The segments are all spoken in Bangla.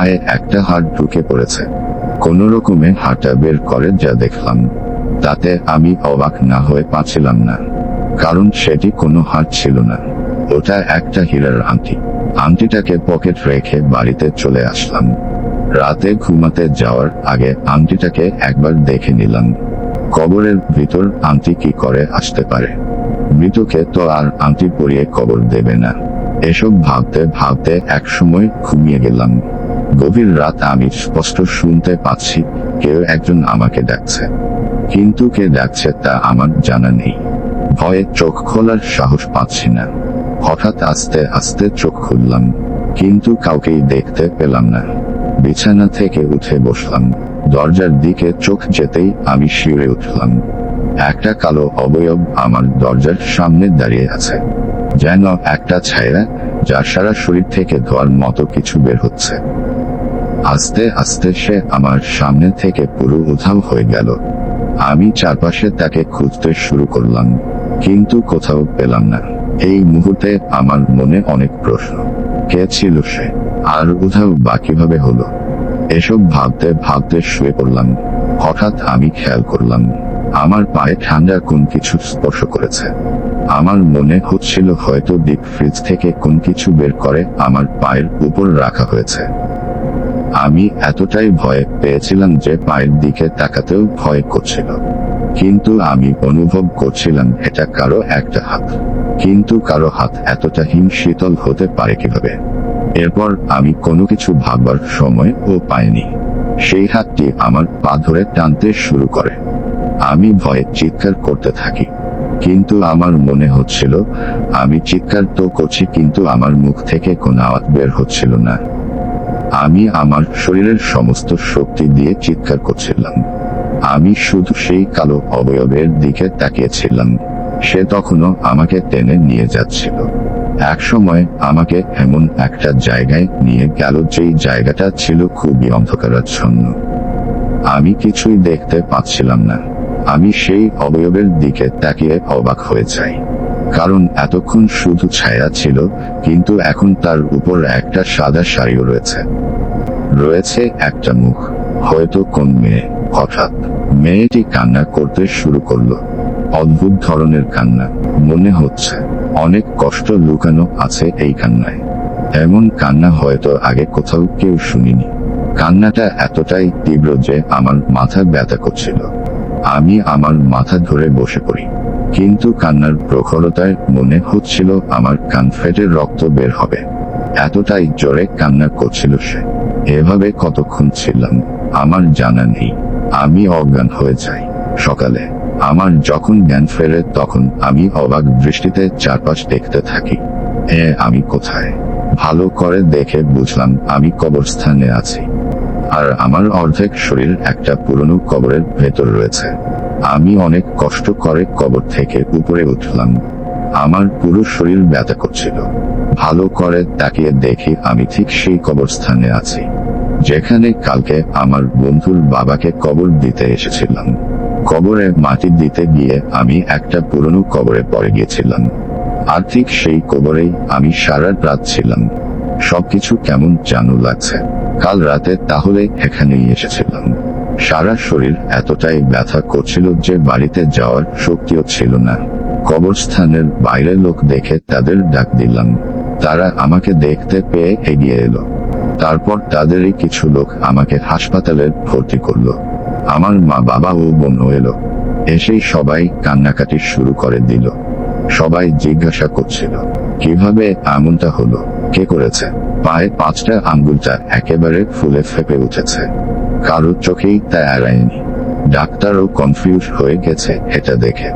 পায়ে একটা হাড় ঢুকে পড়েছে। কোনো রকমে হাড়টা বের করে যা দেখলাম। তাতে আমি অবাক না হয়ে পাচ্ছিলাম না। কারণ সেটি কোনো হাট ছিল না। ওটা একটা হীরার আংটি। আংটিটাকে পকেট রেখে বাড়িতে চলে আসলাম। রাতে ঘুমাতে যাওয়ার আগে আংটিটাকে একবার দেখে নিলাম। কবরের ভিতর আংটি কি করে আসতে পারে? মৃতকে তো আর আংটি পরিয়ে কবর দেবে না। এসব ভাবতে ভাবতে একসময় ঘুমিয়ে গেলাম। গভীর রাত আমি স্পষ্ট শুনতে পাচ্ছি, কেউ একজন আমাকে ডাকছে কিন্তু কে ডাকছে তা আমার জানা নেই। ভয়ে চোখ খোলার সাহস পাচ্ছি না। হঠাৎ আস্তে আস্তে চোখ খুললাম, কিন্তু কাউকেই দেখতে পেলাম না। বিছানা থেকে উঠে বসলাম। দরজার দিকে চোখ যেতেই আমি শিউরে উঠলাম। একটা কালো অবয়ব আমার দরজার সামনে দাঁড়িয়ে আছে। যেন একটা ছায়া যার সারা শরীর থেকে ধোয়ার মতো কিছু বের হচ্ছে। আস্তে আস্তে সে আমার সামনে থেকে পুরো উধাও হয়ে গেল। আমি চারপাশে তাকে খুঁজতে শুরু করলাম, কিন্তু কোথাও পেলাম না। এই মুহূর্তে আমার মনে অনেক প্রশ্ন। কে ছিল সে? আর উধাও বা কীভাবে হলো? এসব ভাবতে ভাবতে শুয়ে পড়লাম। হঠাৎ আমি খেয়াল করলাম, আমার পায়ে ঠান্ডা কোন কিছু স্পর্শ করেছে। আমার মনে হচ্ছিল হয়তো ডিপ ফ্রিজ থেকে কোন কিছু বের করে আমার পায়ের উপর রাখা হয়েছে। আমি এতটাই ভয় পেয়েছিলাম যে পায়ের দিকে তাকাতেও ভয় করছিল। কিন্তু আমি অনুভব করছিলাম এটা কারও একটা হাত। কিন্তু কারও হাত এতটা হিম শীতল হতে পারে কীভাবে? এরপর আমি কোনো কিছু ভাববার সময় ও পাইনি। সেই হাতটি আমার পা ধরে টানতে শুরু করে। আমি ভয়ে চিৎকার করতে থাকি। কিন্তু আমার মনে হচ্ছিল, আমি চিৎকার তো করছি কিন্তু আমার মুখ থেকে কোনো আওয়াজ বের হচ্ছিল না। আমি আমার শরীরের সমস্ত শক্তি দিয়ে চিৎকার করছিলাম। আমি শুধু সেই কালো অবয়বের দিকে তাকিয়েছিলাম। সে তখনও আমাকে টেনে নিয়ে যাচ্ছিল। এক সময় আমাকে এমন একটা জায়গায় নিয়ে গেল যেই জায়গাটা ছিল খুবই অন্ধকারাচ্ছন্ন। আমি কিছুই দেখতে পাচ্ছিলাম না। আমি সেই অবয়বের দিকে তাকিয়ে অবাক হয়ে যাই। কারণ এতক্ষণ শুধু ছায়া ছিল, কিন্তু এখন তার উপর একটা সাদা শাড়িও রয়েছে। রয়েছে একটা মুখ। হয়তো কোন মেয়ে। হঠাৎ মেয়েটি কান্না করতে শুরু করল। অদ্ভুত ধরনের কান্না। মনে হচ্ছে অনেক কষ্ট লুকানো আছে এই কান্নায়। এমন কান্না হয়তো আগে কোথাও কেউ শুনিনি। কান্নাটা এতটাই তীব্র যে আমার মাথা ব্যথা করছিল। আমি আমার মাথা ধরে বসে পড়ি। কিন্তু কান্নার প্রখরতায় মনে হচ্ছিল আমার কান ফেটে রক্ত বের হবে। এতটাই জোরে কান্না করছিল সে। এভাবে কতক্ষণ ছিলাম, আমার জানা নেই। আমি অজ্ঞান হয়ে যাই সকালে। আমার যখন জ্ঞান ফেরে তখন আমি অবাক দৃষ্টিতে চারপাশ দেখতে থাকি। এ, আমি কোথায়? ভালো করে দেখে বুঝলাম আমি কবরস্থানে আছি। আর আমার অর্ধেক শরীর একটা পুরনো কবরের ভেতর রয়েছে। আমি অনেক কষ্ট করে কবর থেকে উপরে উঠলাম। আমার পুরো শরীর ব্যথা করছিল। ভালো করে তাকিয়ে দেখি আমি ঠিক সেই কবরস্থানে আছি। যেখানে কালকে আমার বন্ধুর বাবাকে কবর দিতে এসেছিলাম। কবরে মাটি দিতে গিয়ে আমি একটা পুরনো কবরে পড়ে গিয়েছিলাম। আর ঠিক সেই কবরেই আমি সারা রাত ছিলাম। সবকিছু কেমন জানু লাগছে। কাল রাতে তাহলে এখানেই এসেছিলাম। সারা শরীর এতটাই ব্যথা করছিল যে বাড়িতে যাওয়ার শক্তিও ছিল না। কবরস্থানের বাইরে লোক দেখে তাদের ডাক দিলাম। তারা আমাকে দেখতে পেয়ে এগিয়ে এলো। তারপর তাদেরই কিছু লোক আমাকে হাসপাতালে ভর্তি করল। আমার মা বাবা ও বোনও এলো। এসেই সবাই কান্নাকাটি শুরু করে দিল। সবাই জিজ্ঞাসা করছিল, কীভাবে এমনটা হলো? কে করেছে? পায়ে পাঁচটা আঙ্গুলটা একেবারে ফুলে ফেপে উঠেছে। কারও চোখেই তা এড়ায়নি। ডাক্তারও কনফিউজ হয়ে গেছে এটা দেখে।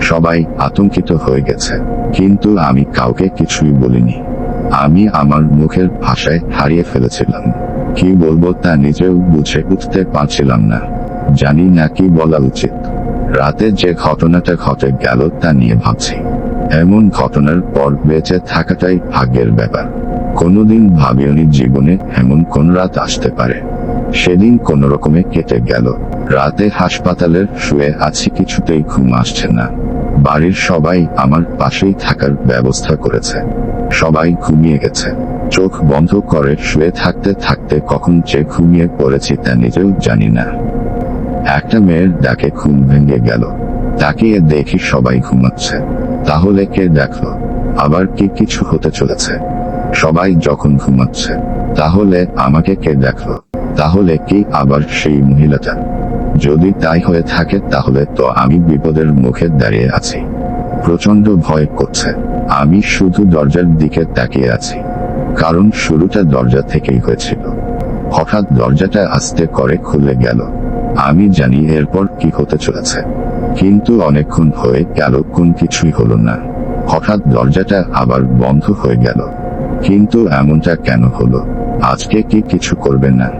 সবাই আতঙ্কিত হয়ে গেছে। কিন্তু আমি কাউকে কিছুই বলিনি। আমি আমার মুখের ভাষায় হারিয়ে ফেলেছিলাম। কি বলব তা নিজেও বুঝে উঠতে পারছিলাম না। জানি না কি বলা উচিত। রাতে যে ঘটনাটা ঘটে গেল তা নিয়ে ভাবছি। এমন ঘটনার পর বেঁচে থাকাটাই ভাগ্যের ব্যাপার। কোনোদিন ভাবিওনি জীবনে এমন কোন রাত আসতে পারে। সেদিন কোন রকমে কেটে গেল। রাতে হাসপাতালের শুয়ে আছি, কিছুতেই ঘুম আসছে না। বাড়ির সবাই আমার পাশেই থাকার ব্যবস্থা করেছে। সবাই ঘুমিয়ে গেছে। চোখ বন্ধ করে শুয়ে থাকতে থাকতে কখন যে ঘুমিয়ে পড়েছি তা নিজেও জানি না। একটা মেয়ের ডাকে ঘুম ভেঙে গেল। তাকিয়ে দেখি সবাই ঘুমাচ্ছে। তাহলে কে দেখল? আবার কি কিছু হতে চলেছে? সবাই যখন ঘুমাচ্ছে, তাহলে আমাকে কে দেখল? তাহলে কি আবার সেই মহিলাটা? যদি তাই হয়ে থাকে, তাহলে তো আমি বিপদের মুখে দাঁড়িয়ে আছি। প্রচণ্ড ভয় করছে। আমি শুধু দরজার দিকে তাকিয়ে আছি। কারণ শুরুটা দরজা থেকেই হয়েছিল। হঠাৎ দরজাটা আস্তে করে খুলে গেল। আমি জানি এরপর কি হতে চলেছে। কিন্তু অনেকক্ষণ হয়ে গেল, কোন কিছুই হলো না। হঠাৎ দরজাটা আবার বন্ধ হয়ে গেল। কিন্তু এমনটা কেন হলো? আজকে কি কিছু করবে না?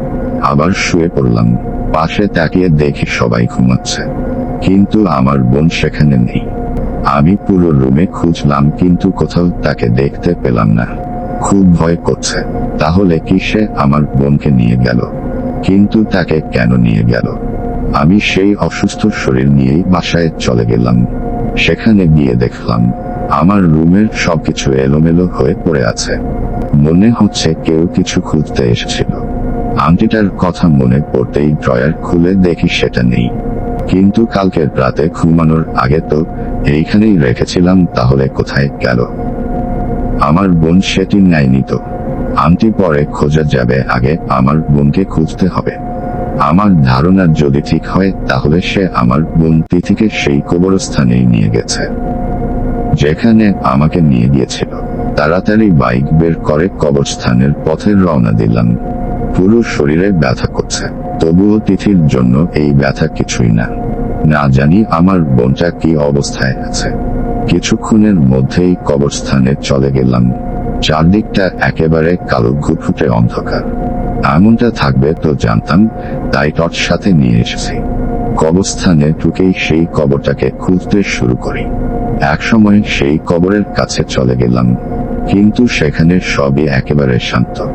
আবার শুয়ে পড়লাম। পাশে তাকিয়ে দেখি সবাই ঘুমাচ্ছে। কিন্তু আমার বোন সেখানে নেই। আমি পুরো রুমে খুঁজলাম কিন্তু কোথাও তাকে দেখতে পেলাম না। খুব ভয় করছে। তাহলে কি সে আমার বোনকে নিয়ে গেল? কিন্তু তাকে কেন নিয়ে গেল? আমি সেই অসুস্থ শরীর নিয়েই বাসায় চলে গেলাম। সেখানে গিয়ে দেখলাম আমার রুমের সবকিছু এলোমেলো হয়ে পড়ে আছে। মনে হচ্ছে কেউ কিছু খুঁজতে এসেছিল। আংটিটার কথা মনে পড়তেই ড্রয়ার খুলে দেখি সেটা নেই। কিন্তু কালকের রাতে ঘুমানোর আগে তো এইখানেই রেখেছিলাম, তাহলে কোথায় গেল? আমার বোন সেটি নেয়নি তো। আংটি পরে খোঁজা যাবে আগে আমার বোনকে খুঁজতে হবে। আমার ধারণা যদি ঠিক হয়, তাহলে সে আমার বোন তিথিকে সেই কবরস্থানেই নিয়ে গেছে। যেখানে আমাকে নিয়ে গিয়েছিল। তাড়াতাড়ি বাইক বের করে কবরস্থানের পথে রওনা দিলাম। পুরো শরীরে ব্যথা করছে। তবুও তিথির জন্য এই ব্যথা কিছুই না। না জানি আমার বোনটা কি অবস্থায় আছে। কিছুক্ষণের মধ্যেই কবরস্থানে চলে গেলাম। চারদিকটা একেবারে কালো ঘুটফুটে অন্ধকার। এমনটা থাকবে তো জানতাম, তাই টর্চ সাথে নিয়ে এসেছি। কবরস্থানে ঢুকেই সেই কবরটাকে খুঁজতে শুরু করি। একসময় সেই কবরের কাছে চলে গেলাম। কিন্তু সেখানে সবই একেবারে শান্ত।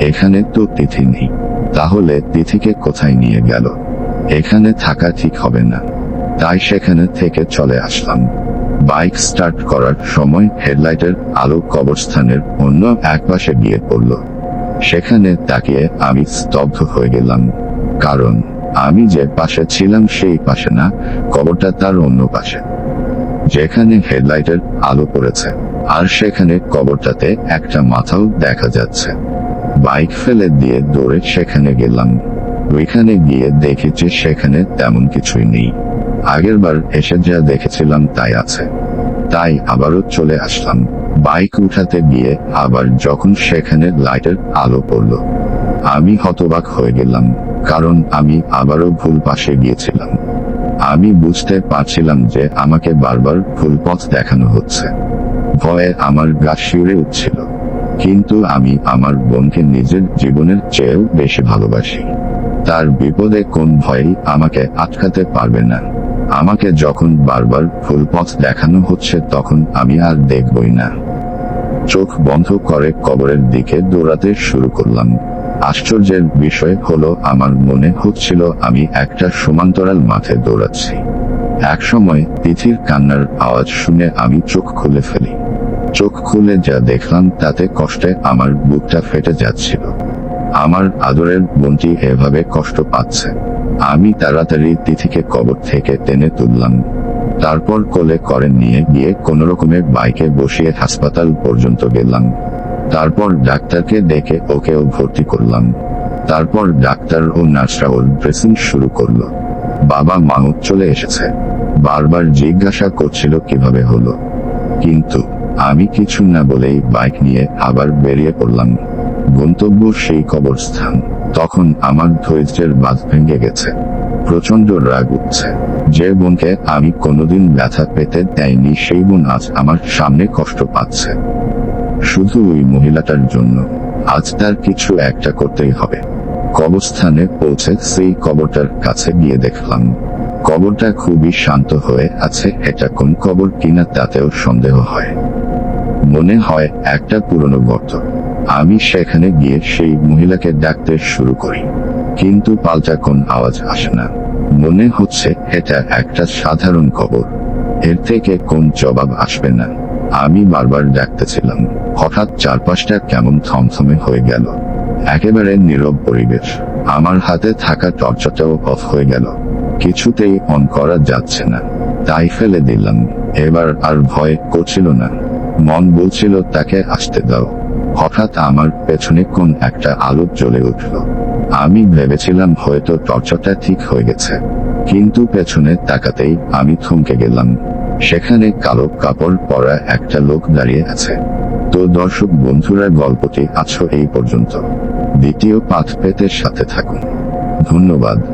এখানে তো তিথি নেই। তাহলে তিথিকে কোথায় নিয়ে গেল? এখানে থাকা ঠিক হবে না। তাই সেখানে থেকে চলে আসলাম। বাইক স্টার্ট করার সময় হেডলাইটের আলো কবরস্থানের অন্য এক পাশে গিয়ে পড়ল। সেখানে তাকিয়ে আমি স্তব্ধ হয়ে গেলাম। কারণ আমি যে পাশে ছিলাম সেই পাশে না, কবরটা তার অন্য পাশে। যেখানে হেডলাইটের আলো পড়েছে, আর সেখানে কবরটাতে একটা মাথাও দেখা যাচ্ছে। বাইক ফেলে দিয়ে দৌড়ে সেখানে গেলাম। ওইখানে গিয়ে দেখেছি সেখানে তেমন কিছুই নেই। আগের বার এসে যা দেখেছিলাম তাই আছে। তাই আবারও চলে আসলাম। বাইক উঠাতে গিয়ে আবার যখন সেখানে লাইটের আলো পড়ল, আমি হতবাক হয়ে গেলাম, কারণ আমি আবারও ভুল পাশে গিয়েছিলাম। আমি বুঝতে পারছিলাম যে আমাকে বারবার ভুল পথ দেখানো হচ্ছে। ভয়ে আমার গা শিউরে উঠছিল। কিন্তু আমি আমার বোনকে নিজের জীবনের চেয়েও বেশি ভালোবাসি। তার বিপদে কোন ভয়ই আমাকে আটকাতে পারবে না। আমাকে যখন বারবার ফুল পথ দেখানো হচ্ছে তখন আমি আর দেখবই না। চোখ বন্ধ করে কবরের দিকে দৌড়াতে শুরু করলাম। আশ্চর্যের বিষয় হলো, আমার মনে হচ্ছিল আমি একটা সমান্তরাল মাঠে দৌড়াচ্ছি। একসময় তিথির কান্নার আওয়াজ শুনে আমি চোখ খুলে ফেলি। চোখ খুলে যা দেখলাম তাতে কষ্টে আমার বুকটা ফেটে যাচ্ছিল। আমার আদরের বোনটি এভাবে কষ্ট পাচ্ছে। আমি তাড়াতাড়ি তিথিকে কবর থেকে টেনে তুললাম। তারপর কোলে করে নিয়ে গিয়ে কোন রকমে বাইকে বসিয়ে হাসপাতাল পর্যন্ত গেলাম। তারপর ডাক্তারকে ডেকে ওকেও ভর্তি করলাম। তারপর ডাক্তার ও নার্সরা ওর ড্রেসিং শুরু করল। বাবা মাও চলে এসেছে। বারবার জিজ্ঞাসা করছিল কীভাবে হলো। কিন্তু আমি কিছু না বলেই বাইক নিয়ে আবার বেরিয়ে পড়লাম। গন্তব্য সেই কবরস্থান। তখন আমার ধৈর্যের বাঁধ ভেঙে গেছে। প্রচণ্ড রাগ উঠছে। যে বোনকে আমি কোনোদিন ব্যথা পেতে দেয়নি, সেই বোন আজ আমার সামনে কষ্ট পাচ্ছে। শুধু ওই মহিলাটার জন্য। আজ তার কিছু একটা করতেই হবে। কবরস্থানে পৌঁছে সেই কবরটার কাছে গিয়ে দেখলাম। কবরটা খুবই শান্ত হয়ে আছে। এটা কোন কবর কিনা তাতেও সন্দেহ হয়। মনে হয় একটা পুরনো গর্ত। আমি সেখানে গিয়ে সেই মহিলাকে ডাকতে শুরু করি। কিন্তু পাল্টা কোন আওয়াজ আসে না। মনে হচ্ছে এটা একটা সাধারণ কবর। এর থেকে কোন জবাব আসবে না। আমি বারবার ডাকতেছিলাম হঠাৎ চারপাশটা কেমন থমথমে হয়ে গেল। একেবারে নীরব পরিবেশ। আমার হাতে থাকা টর্চটাও অফ হয়ে গেল। কিছুতেই অন করা যাচ্ছে না। তাই ফেলে দিলাম। এবার আর ভয় করছিল না। মন বলছিল, তাকে আসতে দাও। হঠাৎ আমার পেছনে কোন একটা আলো জ্বলে উঠল। আমি ভেবেছিলাম, হয়তো টর্চটা ঠিক হয়ে গেছে। কিন্তু পেছনে তাকাতেই আমি থমকে গেলাম। সেখানে কালো কাপড় পরা একটা লোক দাঁড়িয়ে আছে। তো দর্শক বন্ধুরা, গল্পটি আছো এই পর্যন্ত। দ্বিতীয় পাঠ পেতে সাথে থাকুন। ধন্যবাদ।